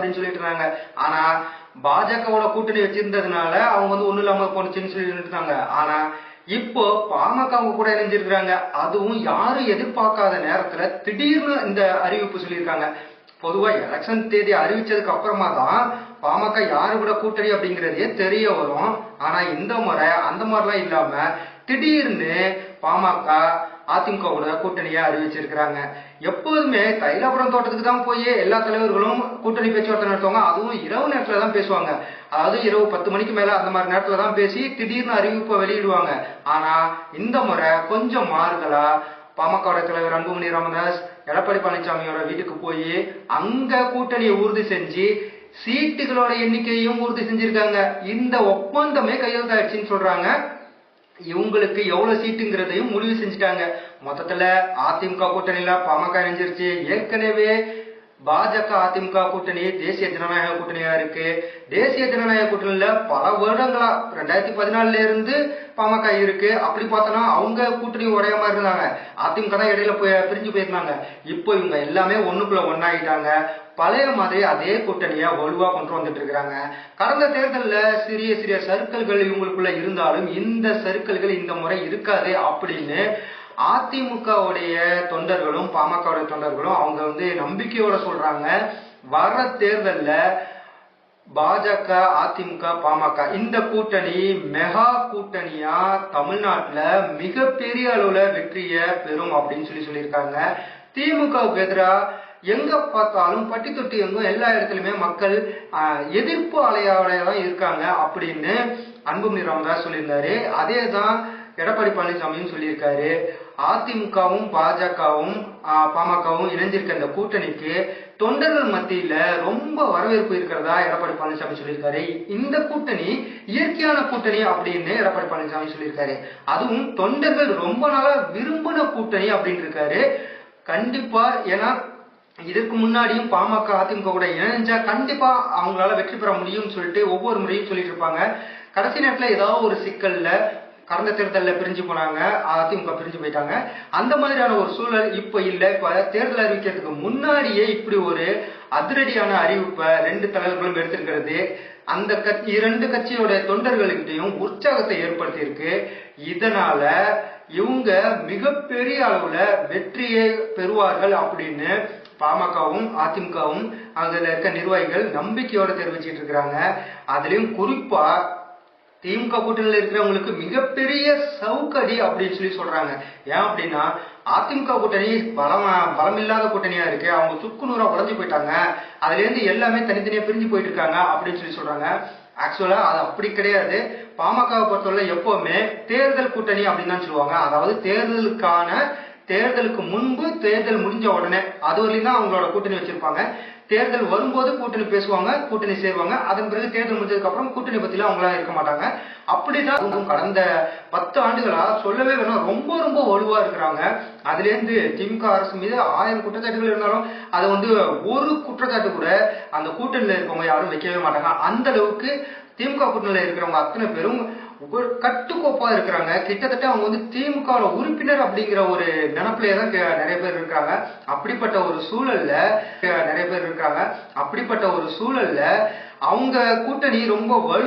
அப்படின்னு சொல்லிட்டு இருந்தாங்க. ஆனா பாஜகவோட கூட்டணி வச்சிருந்ததுனால அவங்க வந்து ஒண்ணு இல்லாம போனுச்சுன்னு சொல்லிட்டு இருந்தாங்க. ஆனா இப்போ பாமக அவங்க கூட இணைஞ்சிருக்கிறாங்க. அதுவும் யாரும் எதிர்பார்க்காத நேரத்துல திடீர்னு இந்த அறிவிப்பு சொல்லியிருக்காங்க. பொதுவா எலெக்ஷன் தேதி அறிவிச்சதுக்கு அப்புறமா தான் பாமக யாரு கூட கூட்டணி அப்படிங்கறதே தெரிய வரும். ஆனா இந்த முறை அந்த மாதிரிலாம் இல்லாம திடீர்னு பாமக அதிமுக கூட கூட்டணியா அறிவிச்சிருக்கிறாங்க. எப்போதுமே தைலாபுரம் தோட்டத்துக்கு தான் போய் எல்லா தலைவர்களும் கூட்டணி பேச்சுவார்த்தை நடத்துவாங்க. அதுவும் இரவு நேரத்துல தான் பேசுவாங்க. அதாவது இரவு பத்து மணிக்கு மேல அந்த மாதிரி நேரத்துல தான் பேசி திடீர்னு அறிவிப்பை வெளியிடுவாங்க. ஆனா இந்த முறை கொஞ்சம் மாறுதலா பாமக தலைவர் அன்புமணி ராமதாஸ் எடப்பாடி பழனிசாமியோட வீட்டுக்கு போய் அங்க கூட்டணியை உறுதி செஞ்சு சீட்டுகளோட எண்ணிக்கையும் உறுதி செஞ்சிருக்காங்க. இந்த ஒப்பந்தமே கையெழுத்தாயிடுச்சுன்னு சொல்றாங்க. இவங்களுக்கு எவ்வளவு சீட்டுங்கிறதையும் முடிவு செஞ்சுட்டாங்க. மொத்தத்துல அதிமுக கூட்டணியில பாமக இணைஞ்சிருச்சு. ஏற்கனவே பாஜக அதிமுக கூட்டணி தேசிய ஜனநாயக கூட்டணியா இருக்கு. தேசிய ஜனநாயக கூட்டணியில பல வருடங்களா ரெண்டாயிரத்தி பதினாலுல இருந்து பாமக இருக்கு. அப்படி பார்த்தோம்னா அவங்க கூட்டணி மாதிரி இருந்தாங்க. அதிமுக தான் இடையில போய் பிரிஞ்சு போயிருந்தாங்க. இப்போ இவங்க எல்லாமே ஒண்ணுக்குள்ள ஒன்னாகிட்டாங்க பழைய மாதிரி அதே கூட்டணியை வலுவா கொண்டு வந்துட்டு இருக்கிறாங்க. கடந்த தேர்தலில் சிறிய சிறிய சர்க்கிள்கள் இவங்களுக்குள்ள இருந்தாலும் இந்த சர்க்கிள்கள் இந்த முறை இருக்காது அப்படின்னு அதிமுகவுடைய தொண்டர்களும் பாமகவுடைய தொண்டர்களும் அவங்க வந்து நம்பிக்கையோட சொல்றாங்க. வர தேர்தல்ல பாஜக அதிமுக பாமக இந்த கூட்டணி மெகா கூட்டணியா தமிழ்நாட்டுல மிகப்பெரிய அளவுல வெற்றியை பெறும் அப்படின்னு சொல்லி சொல்லியிருக்காங்க. திமுகவுக்கு எதிராக எங்க பார்த்தாலும் பட்டி தொட்டி எங்கும் எல்லா இடத்துலயுமே மக்கள் எதிர்ப்பு அலையோட தான் இருக்காங்க அப்படின்னு அன்புமணி ராமதாஸ் சொல்லியிருந்தாரு. அதே தான் எடப்பாடி பழனிசாமியும் சொல்லியிருக்காரு. அதிமுகவும் பாஜகவும் பாமகவும் இணைஞ்சிருக்க இந்த கூட்டணிக்கு தொண்டர்கள் மத்தியில ரொம்ப வரவேற்பு இருக்கிறதா எடப்பாடி பழனிசாமி சொல்லியிருக்காரு. இந்த கூட்டணி இயற்கையான கூட்டணி அப்படின்னு எடப்பாடி பழனிசாமி சொல்லியிருக்காரு. அதுவும் தொண்டர்கள் ரொம்ப நாளா விரும்பின கூட்டணி அப்படின்னு இருக்காரு கண்டிப்பா ஏன்னா இதற்கு முன்னாடியும் பாமக அதிமுக கூட இணைஞ்சா கண்டிப்பா அவங்களால வெற்றி பெற முடியும்னு சொல்லிட்டு ஒவ்வொரு முறையும் சொல்லிட்டு இருப்பாங்க. கடைசி நேரத்துல ஏதாவது ஒரு சிக்கல்ல கடந்த தேர்தலில் பிரிஞ்சு போனாங்க அதிமுக பிரிஞ்சு போயிட்டாங்க. அந்த மாதிரியான ஒரு சூழல் இப்ப இல்லை. இப்ப தேர்தல் அறிவிக்கிறதுக்கு முன்னாடியே இப்படி ஒரு அதிரடியான அறிவிப்பை ரெண்டு தலைவர்களும் எடுத்திருக்கிறது. அந்த கட்சி இரண்டு கட்சியோட தொண்டர்கள்கிட்டையும் உற்சாகத்தை ஏற்படுத்தியிருக்கு. இதனால இவங்க மிகப்பெரிய அளவுல வெற்றியை பெறுவார்கள் அப்படின்னு பாமகவும் அதிமுகவும் அதுல இருக்க நிர்வாகிகள் நம்பிக்கையோட தெரிவிச்சிட்டு இருக்கிறாங்க. அதுலயும் குறிப்பா திமுக கூட்டணியில் இருக்கிறவங்களுக்கு மிகப்பெரிய சவுக்கடி அப்படின்னு சொல்லி சொல்றாங்க. ஏன் அப்படின்னா அதிமுக கூட்டணி பலம் பலமில்லாத கூட்டணியா இருக்கு. அவங்க சுக்குநூறா உடஞ்சு போயிட்டாங்க. அதுல இருந்து எல்லாமே தனித்தனியா பிரிஞ்சு போயிட்டு இருக்காங்க அப்படின்னு சொல்லி சொல்றாங்க. ஆக்சுவலா அது அப்படி கிடையாது. பாமகவை பொறுத்தவரை எப்பவுமே தேர்தல் கூட்டணி அப்படின்னு தான் சொல்லுவாங்க. அதாவது தேர்தலுக்கான தேர்தலுக்கு முன்பு தேர்தல் முடிஞ்ச உடனே அது வரையும் தான் அவங்களோட கூட்டணி வச்சிருப்பாங்க. தேர்தல் வரும்போது கூட்டணி பேசுவாங்க கூட்டணி சேருவாங்க. அதன் பிறகு தேர்தல் முடிஞ்சதுக்கு அப்புறம் கூட்டணி பத்திலாம் அவங்களாம் இருக்க மாட்டாங்க. அப்படிதான் கடந்த பத்து ஆண்டுகளா சொல்லவே வேணும். ரொம்ப ரொம்ப வலுவா இருக்கிறாங்க. அதுல இருந்து திமுக அரசு மீது ஆயிரம் குற்றச்சாட்டுகள் இருந்தாலும் அதை வந்து ஒரு குற்றச்சாட்டு கூட அந்த கூட்டணியில இருக்கவங்க யாரும் வைக்கவே மாட்டாங்க. அந்த அளவுக்கு திமுக கூட்டணியில இருக்கிறவங்க அத்தனை பேரும் ஒரு கட்டுக்கோப்பா இருக்கிறாங்க. கிட்டத்தட்ட அவங்க வந்து திமுக உறுப்பினர் அப்படிங்கிற ஒரு நினப்பிலே தான் கே- நிறைய பேர் இருக்காங்க அப்படிப்பட்ட ஒரு சூழல்ல நிறைய பேர் இருக்காங்க அப்படிப்பட்ட ஒரு சூழல்ல அவங்க கூட்டணி ரொம்ப வலு